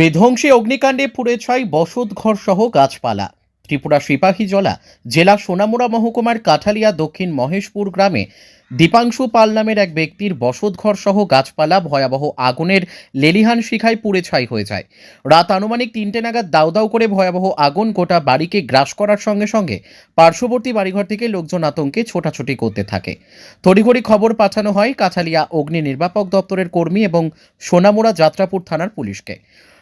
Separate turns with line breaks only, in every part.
বিধ্বংসী অগ্নিকাণ্ডে পুড়ে ছাই বসত ঘর সহ গাছপালা। ত্রিপুরা সিপাহীজলা জেলা সোনামুড়া মহকুমার কাঠালিয়া দক্ষিণ মহেশপুর গ্রামে দীপাংশু পাল নামের এক ব্যক্তির বসতঘর সহ গাছপালা ভয়াবহ আগুনের লেলিহান শিখায় পুড়ে ছাই হয়ে যায়। রাত আনুমানিক তিনটে নাগাদ দাউ দাউ করে ভয়াবহ আগুন গোটা বাড়িকে গ্রাস করার সঙ্গে সঙ্গে পার্শ্ববর্তী বাড়িঘর থেকে লোকজন আতঙ্কে ছোটাছুটি করতে থাকে। তড়িঘড়ি খবর পাঠানো হয় কাছালিয়া অগ্নি নির্বাপক দপ্তরের কর্মী এবং সোনামুড়া যাত্রাপুর থানার পুলিশকে।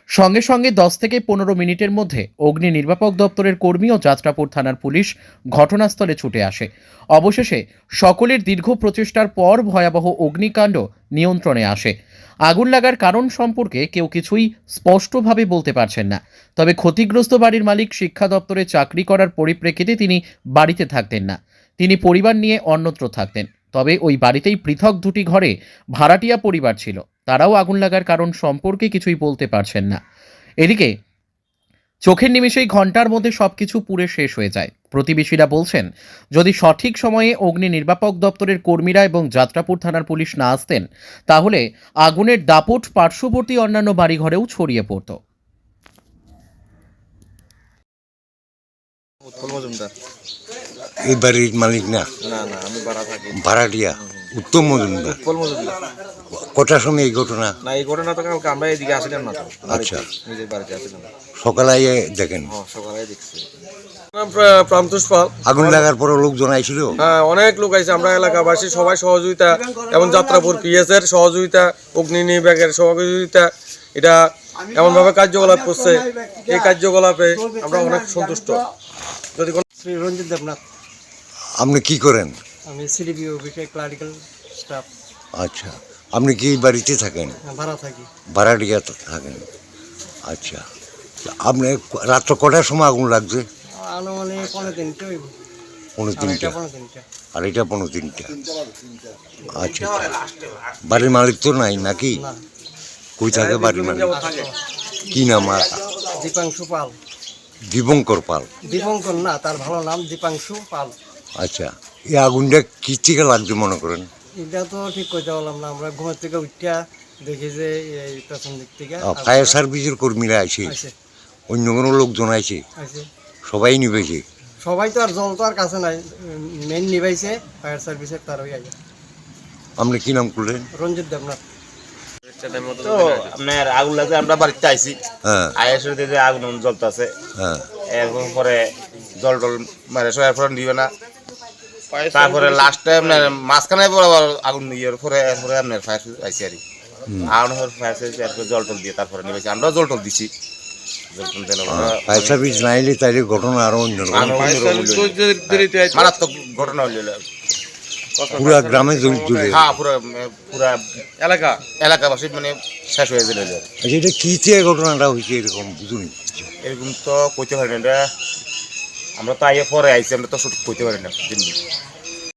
সঙ্গে সঙ্গে দশ থেকে পনেরো মিনিটের মধ্যে অগ্নি নির্বাপক দপ্তরের কর্মী ও যাত্রাপুর থানার পুলিশ ঘটনাস্থলে ছুটে আসে। অবশেষে সকলের দীর্ঘ প্রচেষ্টার পর ভয়াবহ অগ্নিকাণ্ড নিয়ন্ত্রণে আসে। আগুন লাগার কারণ সম্পর্কে কেউ কিছুই স্পষ্টভাবে বলতে পারছেন না। তবে ক্ষতিগ্রস্ত বাড়ির মালিক শিক্ষা দপ্তরে চাকরি করার পরিপ্রেক্ষিতে তিনি বাড়িতে থাকতেন না। তিনি পরিবার নিয়ে অন্যত্র থাকতেন। তবে ওই বাড়িতেই পৃথক দুটি ঘরে ভাড়াটিয়া পরিবার ছিল। তারাও আগুন লাগার কারণ সম্পর্কে কিছুই বলতে পারছেন না। এদিকে, চোখের নিমেষেই ঘণ্টার মধ্যে সবকিছু পুড়ে শেষ হয়ে যায়। প্রতিবেশীরা বলছেন, যদি সঠিক সময়ে অগ্নি নির্বাপক দপ্তরের কর্মীরা এবং যাত্রাপুর থানার পুলিশ না আসতেন, তাহলে আগুনের দাপট পার্শ্ববর্তী অন্যান্য বাড়িঘরেও ছড়িয়ে পড়তো।
মজুমদার।
এই বাড়ির মালিক না?
না না আমি
ভাড়াটিয়া? উত্তম মজুমদার। কটার সময় এই ঘটনা?
না এই ঘটনা তো কালকে আমরা এদিকে আসিলাম না
আচ্ছা।
নিজের বাড়িতে আসিলাম
সকালে দেখেন?
হ্যাঁ সকালে দেখছি। প্রান্তোষ পাল।
আগুন লাগার পরে লোকজন আইছিল?
হ্যাঁ অনেক লোক আমরা এলাকাবাসী সবাই সহযোগিতা এবং যাত্রাপুর পিএস এর সহযোগিতা অগ্নি সহযোগিতা এটা এমনভাবে কার্যকলাপ করছে। এই কার্যকলাপে আমরা অনেক সন্তুষ্ট। যদি কোনো
শ্রী রঞ্জিত দেবনাথ
আপনি কি করেন?
আমি সিডিপি অফিসে ক্লারিক্যাল স্টাফ
আচ্ছা আপনি কি বাড়িতে থাকেন?
ভাড়া থাকি।
ভাড়াটিয়া থাকেন। আচ্ছা আপনি রাত্র কটার সময় আগুন লাগছে?
আনুমানিক পনেরো তিনটে
পনেরো
আড়াইটা
তিনটা।
পনেরো
আর এটা পনেরো তিনটা। আচ্ছা। বাড়ির মালিক তো নাই নাকি? কই থাকে বাড়ির মালিক? কি নাম
দীপাংশু পাল।
দীপঙ্কর পাল।
দীপঙ্কর না তার ভালো নাম দীপাংশু পাল।
আচ্ছা। এই আগুনটা কি থেকে লাগছে মনে করেন?
এটা তো ঠিক কইতে পারলাম না আমরা ঘুমের থেকে উঠিয়া দেখি যে এই পেছন দিক থেকে
ফায়ার সার্ভিসের কর্মীরা আছে
আছে
অন্য কোনো লোকজন আছে
আছে
সবাই নিবেছে?
সবাই তো আর জল তো আর কাছে নাই মেন নিবাইছে ফায়ার সার্ভিসের তার ওই আগে।
আপনি কি নাম করলেন?
রঞ্জিত দেবনাথ।
তো আপনার আগুন লাগছে আমরা বাড়িতে আইছি।
হ্যাঁ।
আইসে আগুন জ্বলতেছে
হ্যাঁ।
এরকম পরে জল টল মারে সব এরপরে দিবে না। তারপরে লাস্টে আপনার মাঝখানে পরে আবার আগুন ইয়ের পরে এরপরে আপনার ফায়ার আইসি আর কি। আগুন ফায়ার সার্ভিস এরপরে জল টল দিয়ে তারপরে নিবেছি। আমরা জল টল দিছি। জল টল দিলে
ফায়ার সার্ভিস তাইলে ঘটনা আরও অন্য
মারাত্মক ঘটনা হইল
পুরা গ্রামে জড়ি-
হ্যাঁ পুরো পুরা এলাকা? এলাকাবাসী মানে শেষ হয়ে গেল
আচ্ছা এটা কি থেকে ঘটনাটা হয়েছে এরকম বুঝুন।
এরকম তো কইতে পারি না আমরা তো আইয়ে পরে আইছি আমরা তো সঠিক কইতে পারি না।